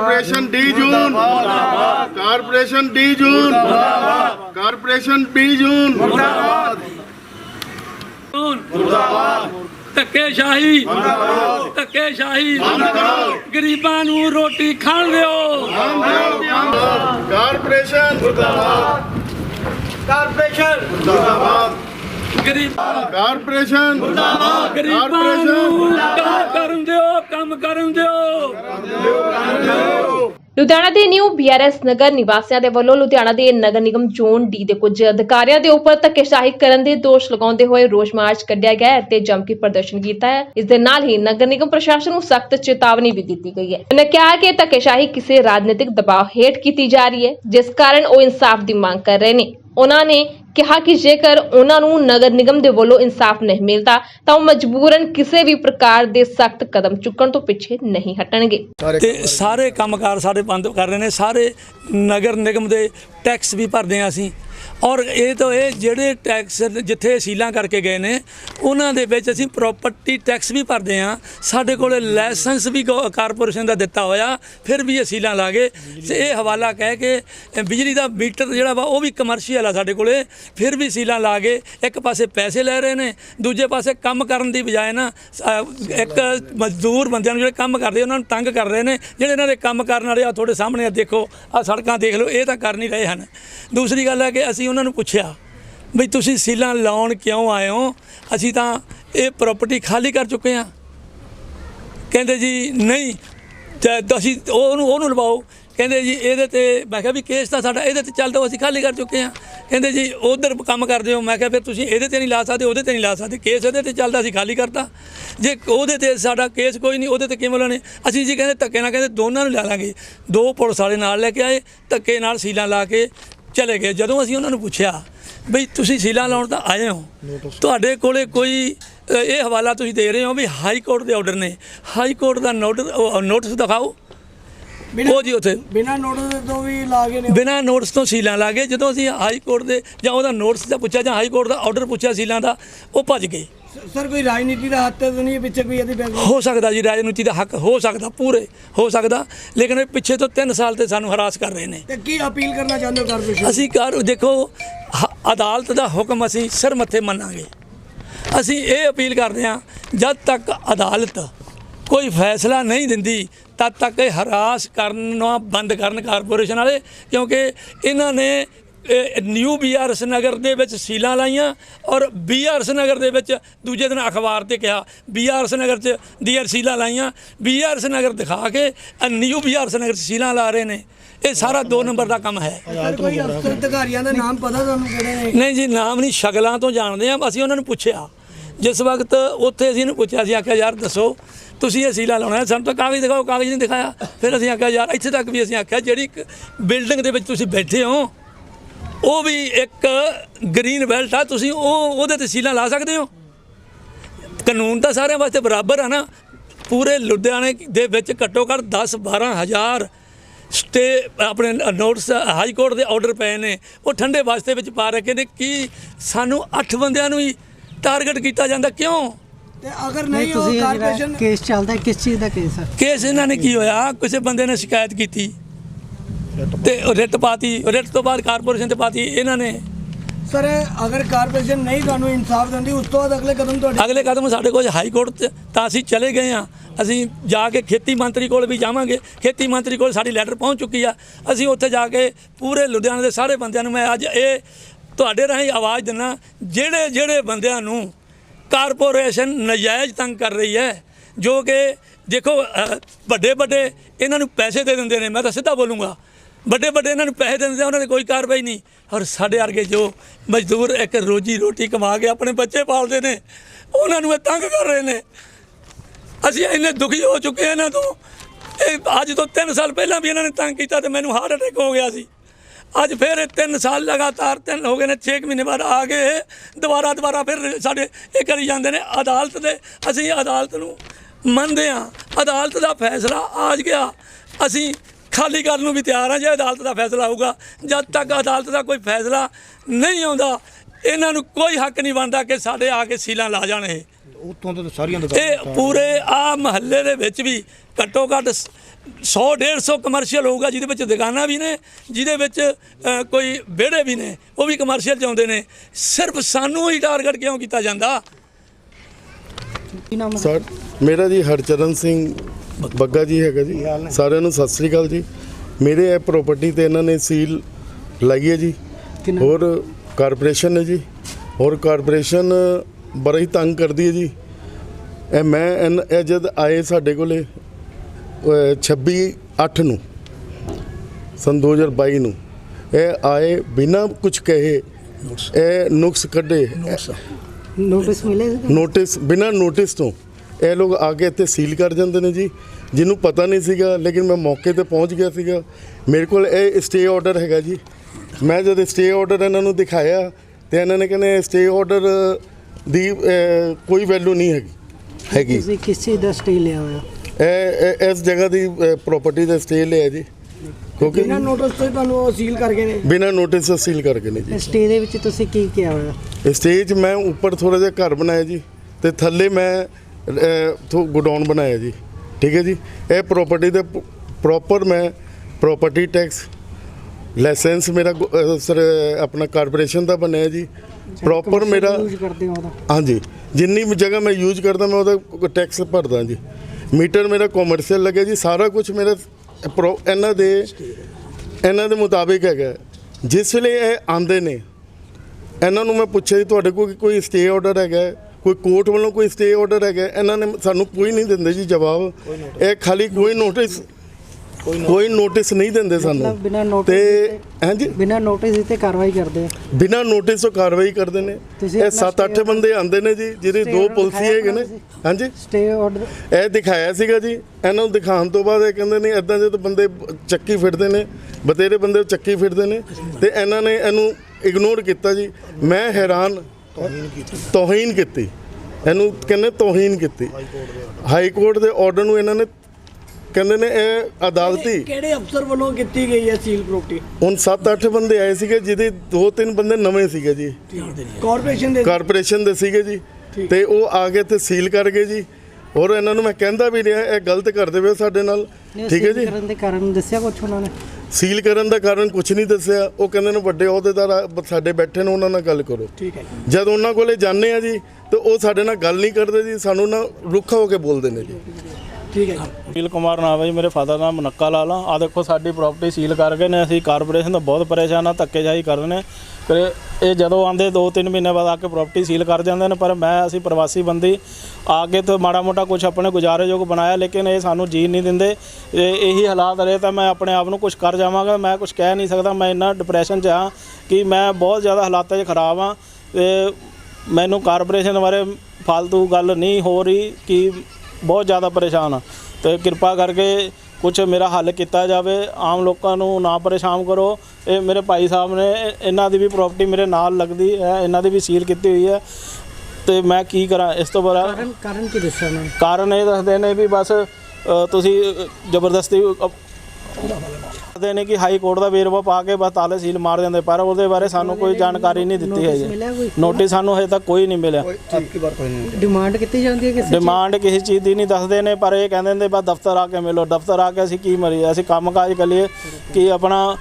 Corporation D ਜੂਨ ਮੁਰਦਾਬਾਦ corporation D ਜੂਨ ਮੁਰਦਾਬਾਦ corporation B ਜੂਨ ਧੱਕੇ ਸ਼ਾਹੀ। ਧੱਕੇ ਸ਼ਾਹੀ। ਗਰੀਬਾਂ ਨੂੰ ਰੋਟੀ ਖਾਣ ਦਿਓ। ਕਾਰਪੋਰੇਸ਼ਨ ਮੁਰਦਾਬਾਦ ਕਾਰਪੋਰੇਸ਼ਨ ਮੁਰਦਾਬਾਦ ਗਰੀਬ ਕਾਰਪੋਰੇਸ਼ਨ ਮੁਰਦਾਬਾਦ ਗਰੀਬਾਂ ਨੂੰ ਕੰਮ ਕਰਨ ਦਿਓ ਕੰਮ ਕਰਨ ਦਿਓ। ਲੁਧਿਆਣਾ ਦੇ ਨਿਊ ਬੀਆਰਐਸ ਨਗਰ ਨਿਵਾਸੀਆਂ ਦੇ ਵੱਲੋਂ ਲੁਧਿਆਣਾ ਦੇ ਨਗਰ ਨਿਗਮ ਜ਼ੋਨ ਡੀ ਦੇ ਕੁਝ ਅਧਿਕਾਰੀਆਂ ਦੇ ਉੱਪਰ ਧੱਕੇਸ਼ਾਹੀ ਕਰਨ ਦੇ ਦੋਸ਼ ਲਗਾਉਂਦੇ ਹੋਏ ਰੋਸ ਮਾਰਚ ਕੱਢਿਆ ਗਿਆ ਹੈ ਤੇ ਜੰਮ ਕੇ ਪ੍ਰਦਰਸ਼ਨ ਕੀਤਾ ਹੈ। ਇਸ ਦੇ ਨਾਲ ਹੀ ਨਗਰ ਨਿਗਮ ਪ੍ਰਸ਼ਾਸਨ ਨੂੰ ਸਖਤ ਚੇਤਾਵਨੀ ਵੀ ਦਿੱਤੀ ਗਈ ਹੈ। ਉਹਨਾਂ ਕਿਹਾ ਕਿ ਧੱਕੇਸ਼ਾਹੀ ਕਿਸੇ ਰਾਜਨੀਤਿਕ ਦਬਾਅ ਹੇਠ ਕੀਤੀ ਜਾ ਰਹੀ ਹੈ ਜਿਸ ਕਾਰਨ ਉਹ ਇਨਸਾਫ ਦੀ ਮੰਗ ਕਰ ਰਹੇ ਨੇ। ਉਹਨਾਂ ਨੇ ਕਿਹਾ ਕਿ ਜੇਕਰ ਉਹਨਾਂ ਨੂੰ ਨਗਰ ਨਿਗਮ ਦੇ ਵੱਲੋਂ ਇਨਸਾਫ ਨਹੀਂ ਮਿਲਦਾ ਤਾਂ ਉਹ ਮਜਬੂਰਨ ਕਿਸੇ ਵੀ ਪ੍ਰਕਾਰ ਦੇ ਸਖਤ ਕਦਮ ਚੁੱਕਣ ਤੋਂ ਪਿੱਛੇ ਨਹੀਂ ਹਟਣਗੇ। ਤੇ ਸਾਰੇ ਕੰਮਕਾਰ ਸਾਡੇ ਬੰਦ ਕਰ ਰਹੇ ਨੇ ਸਾਰੇ ਨਗਰ ਨਿਗਮ ਦੇ ਟੈਕਸ ਵੀ ਭਰਦੇ ਆ ਅਸੀਂ। ਔਰ ਇਹ ਤਾਂ ਇਹ ਜਿਹੜੇ ਟੈਕਸ ਜਿੱਥੇ ਸੀਲਾਂ ਕਰਕੇ ਗਏ ਨੇ, ਉਹਨਾਂ ਦੇ ਵਿੱਚ ਅਸੀਂ ਪ੍ਰਾਪਰਟੀ ਟੈਕਸ ਵੀ ਭਰਦੇ ਆ ਸਾਡੇ ਕੋਲ ਲਾਇਸੈਂਸ ਵੀ ਗੋ- ਕਾਰਪੋਰੇਸ਼ਨ ਦਾ ਦਿੱਤਾ ਹੋਇਆ, ਫਿਰ ਵੀ ਇਹ ਸੀਲਾਂ ਲਾ ਗਏ ਤੇ ਇਹ ਹਵਾਲਾ ਕਹਿ ਕੇ ਬਿਜਲੀ ਦਾ ਮੀਟਰ ਜਿਹੜਾ ਵਾ, ਉਹ ਵੀ ਕਮਰਸ਼ੀਅਲ ਆ ਸਾਡੇ ਕੋਲੇ, ਫਿਰ ਵੀ ਸੀਲਾਂ ਲਾ ਗਏ ਇੱਕ ਪਾਸੇ ਪੈਸੇ ਲੈ ਰਹੇ ਨੇ, ਦੂਜੇ ਪਾਸੇ ਕੰਮ ਕਰਨ ਦੀ ਬਜਾਏ ਨਾ ਇੱਕ ਮਜ਼ਦੂਰ ਬੰਦਿਆਂ ਨੂੰ ਜਿਹੜੇ ਕੰਮ ਕਰਦੇ, ਉਹਨਾਂ ਨੂੰ ਤੰਗ ਕਰ ਰਹੇ ਨੇ, ਜਿਹੜੇ ਇਹਨਾਂ ਦੇ ਕੰਮ ਕਰਨ ਵਾਲੇ ਆ ਤੁਹਾਡੇ ਸਾਹਮਣੇ ਆ, ਦੇਖੋ ਆ ਸੜਕਾਂ ਦੇਖ ਲਓ, ਇਹ ਤਾਂ ਕਰ ਨਹੀਂ ਰਹੇ ਹਨ। ਦੂਸਰੀ ਗੱਲ ਹੈ ਕਿ ਅਸੀਂ ਉਹਨਾਂ ਨੂੰ ਪੁੱਛਿਆ ਵੀ ਤੁਸੀਂ ਸੀਲਾਂ ਲਾਉਣ ਕਿਉਂ ਆਏ ਹੋ? ਅਸੀਂ ਤਾਂ ਇਹ ਪ੍ਰਾਪਰਟੀ ਖਾਲੀ ਕਰ ਚੁੱਕੇ ਹਾਂ। ਕਹਿੰਦੇ ਜੀ, ਨਹੀਂ, ਤੇ ਅਸੀਂ ਉਹਨੂੰ ਉਹਨੂੰ ਲਵਾਓ। ਕਹਿੰਦੇ ਜੀ, ਇਹਦੇ ਤੇ ਮੈਂ ਕਿਹਾ, ਵੀ ਕੇਸ ਤਾਂ ਸਾਡਾ ਇਹਦੇ ਤੇ ਚੱਲਦਾ, ਅਸੀਂ ਖਾਲੀ ਕਰ ਚੁੱਕੇ ਹਾਂ। ਕਹਿੰਦੇ ਜੀ, ਉਧਰ ਕੰਮ ਕਰਦੇ ਹੋ। ਮੈਂ ਕਿਹਾ, ਫਿਰ ਤੁਸੀਂ ਇਹਦੇ ਤੇ ਨਹੀਂ ਲਾ ਸਕਦੇ, ਉਹਦੇ ਤੇ ਨਹੀਂ ਲਾ ਸਕਦੇ। ਕੇਸ ਇਹਦੇ ਤੇ ਚੱਲਦਾ, ਅਸੀਂ ਖਾਲੀ ਕਰਤਾ। ਜੇ ਉਹਦੇ ਤੇ ਸਾਡਾ ਕੇਸ ਕੋਈ ਨਹੀਂ, ਉਹਦੇ ਤੇ ਕਿਵੇਂ ਲਾਣੇ ਅਸੀਂ ਜੀ ਕਹਿੰਦੇ, ਧੱਕੇ ਨਾਲ ਕਹਿੰਦੇ, ਦੋਨਾਂ ਨੂੰ ਲਾ ਲਾਂਗੇ। ਦੋ ਪੁਲਿਸ ਵਾਲੇ ਨਾਲ ਲੈ ਕੇ ਆਏ, ਧੱਕੇ ਨਾਲ ਸੀਲਾਂ ਲਾ ਕੇ ਚਲੇ ਗਏ। ਜਦੋਂ ਅਸੀਂ ਉਹਨਾਂ ਨੂੰ ਪੁੱਛਿਆ ਬਈ ਤੁਸੀਂ ਸੀਲਾਂ ਲਾਉਣ ਤਾਂ ਆਏ ਹੋ। ਤੁਹਾਡੇ ਕੋਲੇ ਕੋਈ ਇਹ ਹਵਾਲਾ ਤੁਸੀਂ ਦੇ ਰਹੇ ਹੋ ਵੀ ਹਾਈ ਕੋਰਟ ਦੇ ਆਰਡਰ ਨੇ। ਹਾਈ ਕੋਰਟ ਦਾ ਨੋਟਿਸ ਨੋਟਿਸ ਦਿਖਾਓ। ਉਹ ਜੀ ਉੱਥੇ। ਬਿਨਾ ਨੋਟਿਸ ਤੋਂ ਵੀ ਲਾ ਗਏ ਨੇ ਬਿਨਾਂ ਨੋਟਿਸ ਤੋਂ ਸੀਲਾਂ ਲਾ ਗਏ ਜਦੋਂ ਅਸੀਂ ਹਾਈ ਕੋਰਟ ਦੇ ਜਾਂ ਉਹਦਾ ਨੋਟਿਸ ਦਾ ਪੁੱਛਿਆ ਜਾਂ ਹਾਈ ਕੋਰਟ ਦਾ ਆਰਡਰ ਪੁੱਛਿਆ ਸੀਲਾਂ ਦਾ ਉਹ ਭੱਜ ਗਏ। ਸਰ ਕੋਈ ਰਾਜਨੀਤੀ ਦਾ ਹੱਥ ਤਾਂ ਨਹੀਂ ਹੈ ਪਿੱਛੇ ਕੋਈ ਇਹਦੀ ਬੈਕ ਹੋ ਸਕਦਾ ਜੀ ਰਾਜਨੀਤੀ ਦਾ ਹੱਕ ਹੋ ਸਕਦਾ ਪੂਰੇ ਹੋ ਸਕਦਾ ਲੇਕਿਨ ਇਹ ਪਿੱਛੇ ਤੋਂ 3 ਸਾਲ ਤੇ ਸਾਨੂੰ ਹਰਾਸ ਕਰ ਰਹੇ ਨੇ। ਤੇ ਕੀ ਅਪੀਲ ਕਰਨਾ ਚਾਹੁੰਦੇ ਹੋ ਕਾਰਪੋਰੇਸ਼ਨ ਅਸੀਂ ਕਰ ਦੇਖੋ ਹ- ਅਦਾਲਤ ਦਾ ਹੁਕਮ ਅਸੀਂ ਸਿਰ ਮੱਥੇ ਮੰਨਾਂਗੇ। ਅਸੀਂ ਇਹ ਅਪੀਲ ਕਰਦੇ ਹਾਂ ਜਦ ਤੱਕ ਅਦਾਲਤ ਕੋਈ ਫੈਸਲਾ ਨਹੀਂ ਦਿੰਦੀ ਤਦ ਤੱਕ ਇਹ ਹਰਾਸ ਕਰਨਾ ਬੰਦ ਕਰਨ ਕਾਰਪੋਰੇਸ਼ਨ ਵਾਲੇ ਕਿਉਂਕਿ ਇਹਨਾਂ ਨੇ ਨਿਊ ਬੀਆਰਐਸ ਨਗਰ ਦੇ ਵਿੱਚ ਸੀਲਾਂ ਲਾਈਆਂ ਔਰ ਬੀਆਰਐਸ ਨਗਰ ਦੇ ਵਿੱਚ ਦੂਜੇ ਦਿਨ ਅਖਬਾਰ ਤੇ ਕਿਹਾ ਬੀਆਰਐਸ ਨਗਰ 'ਚ ਡੀਆਰ ਸੀਲਾਂ ਲਾਈਆਂ। ਬੀਆਰਐਸ ਨਗਰ ਦਿਖਾ ਕੇ ਨਿਊ ਬੀਆਰਐਸ ਨਗਰ 'ਚ ਸੀਲਾਂ ਲਾ ਰਹੇ ਨੇ। ਇਹ ਸਾਰਾ ਦੋ ਨੰਬਰ ਦਾ ਕੰਮ ਹੈ। ਸਰ ਕੋਈ ਅਫਸਰ ਅਧਿਕਾਰੀਆਂ ਦਾ ਨਾਮ ਪਤਾ ਤੁਹਾਨੂੰ ਕਿਹੜੇ ਨੇ? ਨਹੀਂ ਜੀ ਨਾਮ ਨਹੀਂ ਸ਼ਕਲਾਂ ਤੋਂ ਜਾਣਦੇ ਆ ਅਸੀਂ ਉਹਨਾਂ ਨੂੰ ਪੁੱਛਿਆ। ਜਿਸ ਵਕਤ ਉੱਥੇ ਅਸੀਂ ਇਹਨੂੰ ਪੁੱਛਿਆ ਸੀ ਆਖਿਆ ਯਾਰ ਦੱਸੋ ਤੁਸੀਂ ਇਹ ਸੀਲਾ ਲਾਉਣਾ ਸਾਨੂੰ ਤਾਂ ਕਾਗਜ਼ ਦਿਖਾਓ ਕਾਗਜ਼ ਨਹੀਂ ਦਿਖਾਇਆ। ਫਿਰ ਅਸੀਂ ਆਖਿਆ ਯਾਰ ਇੱਥੇ ਤੱਕ ਵੀ ਅਸੀਂ ਆਖਿਆ ਜਿਹੜੀ ਇੱਕ ਬਿਲਡਿੰਗ ਦੇ ਵਿੱਚ ਤੁਸੀਂ ਬੈਠੇ ਹੋ ਉਹ ਵੀ ਇੱਕ ਗ੍ਰੀਨ ਬੈਲਟ ਆ ਤੁਸੀਂ ਉਹ ਉਹਦੇ ਤੇ ਸੀਲਾ ਲਾ ਸਕਦੇ ਹੋ? ਕਾਨੂੰਨ ਤਾਂ ਸਾਰਿਆਂ ਵਾਸਤੇ ਬਰਾਬਰ ਆ ਨਾ। ਪੂਰੇ ਲੁਧਿਆਣੇ ਦੇ ਵਿੱਚ ਘੱਟੋ ਘੱਟ 10 12 ਹਜ਼ਾਰ ਸਟੇ ਆਪਣੇ ਨੋਟਿਸ ਹਾਈ ਕੋਰਟ ਦੇ ਆਰਡਰ ਪਏ ਨੇ। ਉਹ ਠੰਡੇ ਵਾਸਤੇ ਵਿੱਚ ਪਾ ਰੱਖੇ ਨੇ ਕੀ ਸਾਨੂੰ 8 ਬੰਦਿਆਂ ਨੂੰ ਹੀ ਟਾਰਗੇਟ ਕੀਤਾ ਜਾਂਦਾ। ਕਿਉਂ? ਤੇ ਅਗਰ ਨਹੀਂ ਹੋ ਤੁਸੀਂ ਇਹ ਜਿਹੜਾ ਕਾਰਪੋਰੇਸ਼ਨ ਕੇਸ ਚੱਲਦਾ ਕਿਸ ਚੀਜ਼ ਦਾ ਕੇਸ ਹੈ ਕੇਸ ਇਹਨਾਂ ਨੇ ਕੀ ਹੋਇਆ? ਕਿਸੇ ਬੰਦੇ ਨੇ ਸ਼ਿਕਾਇਤ ਕੀਤੀ। ਤੇ ਰਿਟ ਪਾਤੀ ਰਿਟ ਤੋਂ ਬਾਅਦ ਕਾਰਪੋਰੇਸ਼ਨ ਤੇ ਪਾਤੀ ਇਹਨਾਂ ਨੇ। ਸਰ ਅਗਰ ਕਾਰਪੋਰੇਸ਼ਨ ਨਹੀਂ ਤੁਹਾਨੂੰ ਇਨਸਾਫ ਦਿੰਦੀ ਉਸ ਤੋਂ ਬਾਅਦ ਅਗਲੇ ਕਦਮ ਤੁਹਾਡੇ ਅਗਲੇ ਕਦਮ ਸਾਡੇ ਕੋਲ ਹਾਈ ਕੋਰਟ ਤਾਂ ਅਸੀਂ ਚਲੇ ਗਏ ਆ ਅਸੀਂ ਜਾ ਕੇ ਖੇਤੀ ਮੰਤਰੀ ਕੋਲ ਵੀ ਜਾਵਾਂਗੇ। ਖੇਤੀ ਮੰਤਰੀ ਕੋਲ ਸਾਡੀ ਲੈਟਰ ਪਹੁੰਚ ਚੁੱਕੀ ਆ। ਅਸੀਂ ਉੱਥੇ ਜਾ ਕੇ ਪੂਰੇ ਲੁਧਿਆਣੇ ਦੇ ਸਾਰੇ ਬੰਦਿਆਂ ਨੂੰ ਮੈਂ ਅੱਜ ਇਹ ਤੁਹਾਡੇ ਰਾਹੀਂ ਆਵਾਜ਼ ਦਿੰਨਾ ਜਿਹੜੇ ਜਿਹੜੇ ਬੰਦਿਆਂ ਨੂੰ ਕਾਰਪੋਰੇਸ਼ਨ ਨਜਾਇਜ਼ ਤੰਗ ਕਰ ਰਹੀ ਹੈ ਜੋ ਕਿ ਦੇਖੋ ਵੱਡੇ ਵੱਡੇ ਇਹਨਾਂ ਨੂੰ ਪੈਸੇ ਦੇ ਦਿੰਦੇ ਨੇ ਮੈਂ ਤਾਂ ਸਿੱਧਾ ਬੋਲੂੰਗਾ। ਵੱਡੇ ਵੱਡੇ ਇਹਨਾਂ ਨੂੰ ਪੈਸੇ ਦਿੰਦੇ ਆ, ਉਹਨਾਂ ਦੀ ਕੋਈ ਕਾਰਵਾਈ ਨਹੀਂ। ਔਰ ਸਾਡੇ ਵਰਗੇ ਜੋ ਮਜ਼ਦੂਰ ਇੱਕ ਰੋਜੀ ਰੋਟੀ ਕਮਾ ਕੇ ਆਪਣੇ ਬੱਚੇ ਪਾਲਦੇ ਨੇ ਉਹਨਾਂ ਨੂੰ ਇਹ ਤੰਗ ਕਰ ਰਹੇ ਨੇ। ਅਸੀਂ ਇੰਨੇ ਦੁਖੀ ਹੋ ਚੁੱਕੇ ਹਾਂ ਇਹਨਾਂ ਤੋਂ। ਇਹ ਅੱਜ ਤੋਂ 3 ਸਾਲ ਪਹਿਲਾਂ ਵੀ ਇਹਨਾਂ ਨੇ ਤੰਗ ਕੀਤਾ ਤੇ ਮੈਨੂੰ ਹਾਰਟ ਅਟੈਕ ਹੋ ਗਿਆ ਸੀ। ਅੱਜ ਫਿਰ ਇਹ 3 ਸਾਲ ਲਗਾਤਾਰ ਤਿੰਨ ਹੋ ਗਏ ਨੇ 6 ਮਹੀਨੇ ਬਾਅਦ ਆ ਗਏ ਦੁਬਾਰਾ ਦੁਬਾਰਾ ਫਿਰ ਸਾਡੇ ਇਹ ਕਰੀ ਜਾਂਦੇ ਨੇ। ਅਦਾਲਤ ਦੇ ਅਸੀਂ ਅਦਾਲਤ ਨੂੰ ਮੰਨਦੇ ਹਾਂ। ਅਦਾਲਤ ਦਾ ਫੈਸਲਾ ਆਜ ਗਿਆ। ਅਸੀਂ ਖਾਲੀ ਕਰਨ ਨੂੰ ਵੀ ਤਿਆਰ ਹਾਂ ਜੇ ਅਦਾਲਤ ਦਾ ਫੈਸਲਾ ਆਊਗਾ ਜਦ ਤੱਕ ਅਦਾਲਤ ਦਾ ਕੋਈ ਫੈਸਲਾ ਨਹੀਂ ਆਉਂਦਾ ਇਹਨਾਂ ਨੂੰ ਕੋਈ ਹੱਕ ਨਹੀਂ ਬਣਦਾ ਕਿ ਸਾਡੇ ਆ ਕੇ ਸੀਲਾਂ ਲਾ ਜਾਣ ਇਹ। ਉੱਥੋਂ ਤੋਂ ਤਾਂ ਸਾਰੀਆਂ ਇਹ ਪੂਰੇ ਆ ਮਹੱਲੇ ਦੇ ਵਿੱਚ ਵੀ ਘੱਟੋ ਘੱਟ ਸ- 100 150 ਕਮਰਸ਼ੀਅਲ ਹੋਊਗਾ ਜਿਹਦੇ ਵਿੱਚ ਦੁਕਾਨਾਂ ਵੀ ਨੇ ਜਿਹਦੇ ਵਿੱਚ ਕੋਈ ਵਿਹੜੇ ਵੀ ਨੇ ਉਹ ਵੀ ਕਮਰਸ਼ੀਅਲ ਚ ਆਉਂਦੇ ਨੇ। ਸਿਰਫ ਸਾਨੂੰ ਹੀ ਟਾਰਗੇਟ ਕਿਉਂ ਕੀਤਾ ਜਾਂਦਾ? ਸਰ ਮੇਰਾ ਜੀ ਹਰਚਰਨ ਸਿੰਘ ਬੱਗਾ ਜੀ ਹੈਗਾ ਜੀ। ਸਾਰਿਆਂ ਨੂੰ ਸਤਿ ਸ੍ਰੀ ਅਕਾਲ ਜੀ। ਮੇਰੇ ਇਹ ਪ੍ਰਾਪਰਟੀ ਤੇ ਇਹਨਾਂ ਨੇ ਸੀਲ ਲਾਈ ਹੈ ਜੀ? ਹੋਰ ਕਾਰਪੋਰੇਸ਼ਨ ਹੈ ਜੀ। ਹੋਰ ਕਾਰਪੋਰੇਸ਼ਨ ਬੜਾ ਹੀ ਤੰਗ ਕਰਦੀ ਹੈ ਜੀ। ਇਹ ਮੈਂ ਇਹ ਜਦ ਆਏ ਸਾਡੇ ਕੋਲੇ ਅਹ 26 8 ਨੂੰ ਸਨ 2022 ਨੂੰ ਇਹ ਆਏ ਬਿਨਾ ਕੁਝ ਕਹੇ ਇਹ ਨੁਕਸ ਕੱਢੇ। ਨੋਟਿਸ ਮਿਲੇ ਨੋਟਿਸ ਬਿਨਾ ਨੋਟਿਸ ਤੋਂ। ਇਹ ਲੋਕ ਆ ਕੇ ਇੱਥੇ ਸੀਲ ਕਰ ਜਾਂਦੇ ਨੇ ਜੀ। ਜਿਹਨੂੰ ਪਤਾ ਨਹੀਂ ਸੀਗਾ ਲੇਕਿਨ ਮੈਂ ਮੌਕੇ ਤੇ ਪਹੁੰਚ ਗਿਆ ਸੀਗਾ। ਮੇਰੇ ਕੋਲ ਇਹ ਸਟੇ ਆਰਡਰ ਹੈਗਾ ਜੀ। ਮੈਂ ਜਦ ਸਟੇ ਆਰਡਰ ਇਹਨਾਂ ਨੂੰ ਦਿਖਾਇਆ ਤੇ ਇਹਨਾਂ ਨੇ ਕਹਿੰਦੇ ਸਟੇ ਆਰਡਰ ਦੀ ਕੋਈ ਵੈਲਿਊ ਨਹੀਂ ਹੈਗੀ। ਹੈਗੀ। ਤੁਸੀਂ ਕਿਸ ਦਾ ਸਟੇ ਲਿਆ ਹੋਇਆ? ਇਹ ਇਸ ਜਗ੍ਹਾ ਦੀ ਪ੍ਰਾਪਰਟੀ ਦਾ ਸਟੇ ਲਿਆ ਜੀ। ਕਿਉਂਕਿ ਬਿਨਾਂ ਨੋਟਿਸ ਤੋਂ ਤੁਹਾਨੂੰ ਸੀਲ ਕਰ ਗਏ ਨੇ? ਬਿਨਾ ਨੋਟਿਸ ਤੋਂ ਸੀਲ ਕਰਕੇ ਨੇ ਜੀ। ਸਟੇ ਦੇ ਵਿੱਚ ਤੁਸੀਂ ਕੀ ਕੀਤਾ ਹੋਇਆ? ਸਟੇਜ ਮੈਂ ਉੱਪਰ ਥੋੜਾ ਜਿਹਾ ਘਰ ਬਣਾਇਆ ਜੀ ਤੇ ਥੱਲੇ ਮੈਂ ਥੋ ਗੋਡਾਊਨ ਬਣਾਇਆ ਜੀ। ਠੀਕ ਹੈ ਜੀ? ਇਹ ਪ੍ਰਾਪਰਟੀ ਦੇ ਪ੍ਰੋਪਰ ਮੈਂ ਪ੍ਰਾਪਰਟੀ ਟੈਕਸ ਲਾਇਸੈਂਸ ਮੇਰਾ ਸਰ ਆਪਣਾ ਕਾਰਪੋਰੇਸ਼ਨ ਦਾ ਬਣਿਆ ਜੀ। ਪ੍ਰੋਪਰ ਮੇਰਾ ਹਾਂਜੀ। ਜਿੰਨੀ ਜਗ੍ਹਾ ਮੈਂ ਯੂਜ਼ ਕਰਦਾ ਮੈਂ ਉਹਦਾ ਟੈਕਸ ਭਰਦਾ ਜੀ। ਮੀਟਰ ਮੇਰਾ ਕਮਰਸ਼ੀਅਲ ਲੱਗਿਆ ਜੀ। ਸਾਰਾ ਕੁਝ ਮੇਰਾ ਇਹਨਾਂ ਦੇ ਇਹਨਾਂ ਦੇ ਮੁਤਾਬਿਕ ਹੈਗਾ। ਜਿਸ ਵੇਲੇ ਇਹ ਆਂਦੇ ਨੇ ਇਹਨਾਂ ਨੂੰ ਮੈਂ ਪੁੱਛਿਆ ਜੀ ਤੁਹਾਡੇ ਕੋਲ ਕੋਈ ਸਟੇ ਆਰਡਰ ਹੈਗਾ? ਕੋਈ ਕੋਰਟ ਵੱਲੋਂ ਕੋਈ ਸਟੇ ਆਰਡਰ ਹੈਗਾ? ਇਹਨਾਂ ਨੇ ਸਾਨੂੰ ਕੋਈ ਨਹੀਂ ਦਿੰਦੇ ਜੀ ਜਵਾਬ। ਇਹ ਖਾਲੀ ਕੋਈ ਨੋਟਿਸ ਕੋਈ ਨੋਟਿਸ ਨਹੀਂ ਦਿੰਦੇ ਸਾਨੂੰ। ਤੇ ਹਾਂਜੀ ਬਿਨਾਂ ਨੋਟਿਸ ਦਿੱਤੇ ਕਾਰਵਾਈ ਕਰਦੇ ਆ। ਬਿਨਾਂ ਨੋਟਿਸ ਤੋਂ ਕਾਰਵਾਈ ਕਰਦੇ ਨੇ। ਇਹ ਆਪਣਾ 7-8 stay ਬੰਦੇ ਆਂਦੇ ਨੇ ਜੀ ਜਿਹਦੇ ਦੋ ਪੁਲਸੀ ਹੈਗੇ ਨੇ? ਹਾਂਜੀ? ਸਟੇ ਆਰਡਰ ਇਹ ਦਿਖਾਇਆ ਸੀਗਾ ਜੀ। ਇਹਨਾਂ ਨੂੰ ਦਿਖਾਉਣ ਤੋਂ ਬਾਅਦ ਇਹ ਕਹਿੰਦੇ ਨੇ ਇਦਾਂ ਦੇ ਤਾਂ ਬੰਦੇ ਚੱਕੀ ਫਿਰਦੇ ਨੇ ਬਤੇਰੇ ਬੰਦੇ ਚੱਕੀ ਫਿਰਦੇ ਨੇ ਤੇ ਇਹਨਾਂ ਨੇ ਇਹਨੂੰ ਇਗਨੋਰ ਕੀਤਾ ਜੀ। ਮੈਂ ਹੈਰਾਨ ਤੋਹੀਨ ਕੀਤੀ। ਇਹਨੂੰ ਕਹਿੰਦੇ ਤੋਹੀਨ ਕੀਤੀ। ਹਾਈ ਕੋਰਟ ਦੇ ਆਰਡਰ ਨੂੰ ਇਹਨਾਂ ਨੇ ਕਹਿੰਦੇ ਨੇ ਇਹ ਅਦਾਲਤੀ ਕਿਹੜੇ ਅਫਸਰ ਵੱਲੋਂ ਕੀਤੀ ਗਈ ਹੈ ਸੀਲ ਪ੍ਰਾਪਰਟੀ ਹੁਣ 7-8 ਬੰਦੇ ਆਏ ਸੀਗੇ ਜਿਹਦੇ ਦੋ ਤਿੰਨ ਬੰਦੇ ਨਵੇਂ ਸੀਗੇ ਜੀ। ਕਾਰਪੋਰੇਸ਼ਨ ਦੇ ਕਾਰਪੋਰੇਸ਼ਨ ਦੇ ਸੀਗੇ ਜੀ। ਤੇ ਉਹ ਆ ਕੇ ਤੇ ਸੀਲ ਕਰ ਗਏ ਜੀ। ਔਰ ਇਹਨਾਂ ਨੂੰ ਮੈਂ ਕਹਿੰਦਾ ਵੀ ਰਿਹਾ ਇਹ ਗਲਤ ਕਰਦੇ ਪਏ ਸਾਡੇ ਨਾਲ। ਠੀਕ ਹੈ ਜੀ। ਕਰਨ ਦੇ ਕਾਰਨ ਦੱਸਿਆ ਕੁਝ ਉਹਨਾਂ ਨੇ? ਸੀਲ ਕਰਨ ਦਾ ਕਾਰਨ ਕੁਝ ਨਹੀਂ ਦੱਸਿਆ। ਉਹ ਕਹਿੰਦੇ ਨੇ ਵੱਡੇ ਅਹੁਦੇਦਾਰ ਆ, ਬ- ਸਾਡੇ ਬੈਠੇ ਨੇ ਉਹਨਾਂ ਨਾਲ ਗੱਲ ਕਰੋ। ਠੀਕ ਹੈ ਜਦ ਉਹਨਾਂ ਕੋਲੇ ਜਾਂਦੇ ਆ ਜੀ ਤੇ ਉਹ ਸਾਡੇ ਨਾਲ ਗੱਲ ਨਹੀਂ ਕਰਦੇ ਜੀ ਸਾਨੂੰ ਨਾ ਰੁੱਖਾ ਹੋ ਕੇ ਬੋਲਦੇ ਨੇ ਜੀ। ਠੀਕ ਹੈ ਜੀ। ਅਨਿਲ ਕੁਮਾਰ ਨਾਮ ਹੈ ਜੀ ਮੇਰੇ ਫਾਦਰ ਨਾਮ ਮਨੱਕਾ ਲਾਲ ਆ। ਆਹ ਦੇਖੋ ਸਾਡੀ ਪ੍ਰਾਪਰਟੀ ਸੀਲ ਕਰ ਗਏ ਨੇ ਅਸੀਂ ਕਾਰਪੋਰੇਸ਼ਨ ਤੋਂ ਬਹੁਤ ਪਰੇਸ਼ਾਨ ਆ ਧੱਕੇਸ਼ਾਹੀ ਕਰਦੇ ਨੇ। ਤੇ ਇਹ ਜਦੋਂ ਆਂਦੇ 2-3 ਮਹੀਨੇ ਬਾਅਦ ਆ ਕੇ ਪ੍ਰਾਪਰਟੀ ਸੀਲ ਕਰ ਜਾਂਦੇ ਨੇ, ਪਰ ਮੈਂ ਅਸੀਂ ਪ੍ਰਵਾਸੀ ਬੰਦੀ ਆ ਕੇ ਤੇ ਮਾੜਾ ਮੋਟਾ ਕੁਝ ਆਪਣੇ ਗੁਜ਼ਾਰੇਯੋਗ ਬਣਾਇਆ, ਲੇਕਿਨ ਇਹ ਸਾਨੂੰ ਜੀਣ ਨਹੀਂ ਦਿੰਦੇ। ਇਹ ਇਹੀ ਹਾਲਾਤ ਰਹੇ ਤਾਂ ਮੈਂ ਆਪਣੇ ਆਪ ਨੂੰ ਕੁਝ ਕਰ ਜਾਵਾਂਗਾ, ਮੈਂ ਕੁਝ ਕਹਿ ਨਹੀਂ ਸਕਦਾ, ਮੈਂ ਇੰਨਾ ਡਿਪਰੈਸ਼ਨ 'ਚ ਹਾਂ ਕਿ ਮੈਂ ਬਹੁਤ ਜ਼ਿਆਦਾ ਹਾਲਾਤਾਂ 'ਚ ਖਰਾਬ ਹਾਂ ਤੇ ਮੈਨੂੰ ਕਾਰਪੋਰੇਸ਼ਨ ਬਾਰੇ ਫालतू ਗੱਲ ਨਹੀਂ ਹੋ ਰਹੀ ਕਿ ਬਹੁਤ ਜ਼ਿਆਦਾ ਪਰੇਸ਼ਾਨ ਆ ਤੇ ਕਿਰਪਾ ਕਰਕੇ ਕੁਝ ਮੇਰਾ ਹੱਲ ਕੀਤਾ ਜਾਵੇ, ਆਮ ਲੋਕਾਂ ਨੂੰ ਨਾ ਪਰੇਸ਼ਾਨ ਕਰੋ ਇਹ ਮੇਰੇ ਭਾਈ ਸਾਹਿਬ ਨੇ ਇਹ- ਇਹਨਾਂ ਦੀ ਵੀ ਪ੍ਰਾਪਰਟੀ ਮੇਰੇ ਨਾਲ ਲੱਗਦੀ ਹੈ ਇਹਨਾਂ ਦੀ ਵੀ ਸੀਲ ਕੀਤੀ ਹੋਈ ਹੈ। ਤੇ ਮੈਂ ਕੀ ਕਰਾਂ ਇਸ ਤੋਂ ਬੜਾ ਕਾਰਨ ਕਾਰਨ ਕੀ ਦੱਸਿਆ ਉਹਨਾਂ ਨੇ? ਕਾਰਨ ਇਹ ਦੱਸਦੇ ਨੇ ਵੀ ਬਸ ਅ, ਤੁਸੀਂ ਜ਼ਬਰਦਸਤੀ ਦੱਸਦੇ ਨੇ ਕਿ ਹਾਈ ਕੋਰਟ ਦਾ ਵੇਰਵਾ ਪਾ ਕੇ ਬਸ ਤਾਲੇ ਸੀਲ ਮਾਰ ਦਿੰਦੇ ਪਰ ਉਹਦੇ ਬਾਰੇ ਸਾਨੂੰ ਕੋਈ ਜਾਣਕਾਰੀ ਨਹੀਂ ਦਿੱਤੀ ਮਿਲਿਆ ਹੈ। ਕੋਈ? ਨੋਟਿਸ ਸਾਨੂੰ ਹਜੇ ਤੱਕ ਕੋਈ ਨਹੀਂ ਮਿਲਿਆ। ਡਿਮਾਂਡ ਕੀਤੀ ਜਾਂਦੀ ਹੈ ਕਿਸੇ ਡਿਮਾਂਡ ਕਿਸੇ ਚੀਜ਼ ਦੀ ਨਹੀਂ ਦੱਸਦੇ ਨੇ ਪਰ ਇਹ ਕਹਿੰਦੇ ਨੇ ਬਸ ਦਫ਼ਤਰ ਆ ਕੇ ਮਿਲੋ ਦਫ਼ਤਰ ਆ ਕੇ ਅਸੀਂ ਕੀ ਮਰੀਏ ਅਸੀਂ ਕੰਮਕਾਜ ਕਰੀਏ ਕਿ ਆਪਣਾ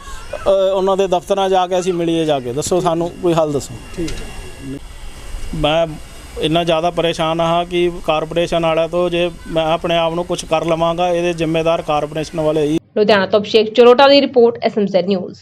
ਉਹਨਾਂ ਦੇ ਦਫ਼ਤਰਾਂ ਜਾ ਕੇ ਅਸੀਂ ਮਿਲੀਏ ਜਾ ਕੇ। ਦੱਸੋ ਸਾਨੂੰ ਕੋਈ ਹੱਲ ਦੱਸੋ। ਮੈਂ ਇੰਨਾ ਜ਼ਿਆਦਾ ਪਰੇਸ਼ਾਨ ਹਾਂ ਕਿ ਕਾਰਪੋਰੇਸ਼ਨ ਵਾਲਿਆਂ ਤੋਂ ਜੇ ਮੈਂ ਆਪਣੇ ਆਪ ਨੂੰ ਕੁਝ ਕਰ ਲਵਾਂਗਾ ਇਹਦੇ ਜ਼ਿੰਮੇਦਾਰ ਕਾਰਪੋਰੇਸ਼ਨ ਵਾਲੇ ਹੀ। ਲੁਧਿਆਣਾ ਤੋਂ ਅਭਿਸ਼ੇਕ ਚਰੋਟਾ ਦੀ ਰਿਪੋਰਟ ਐਸਐਮਜ਼ੈਡ ਨਿਊਜ਼।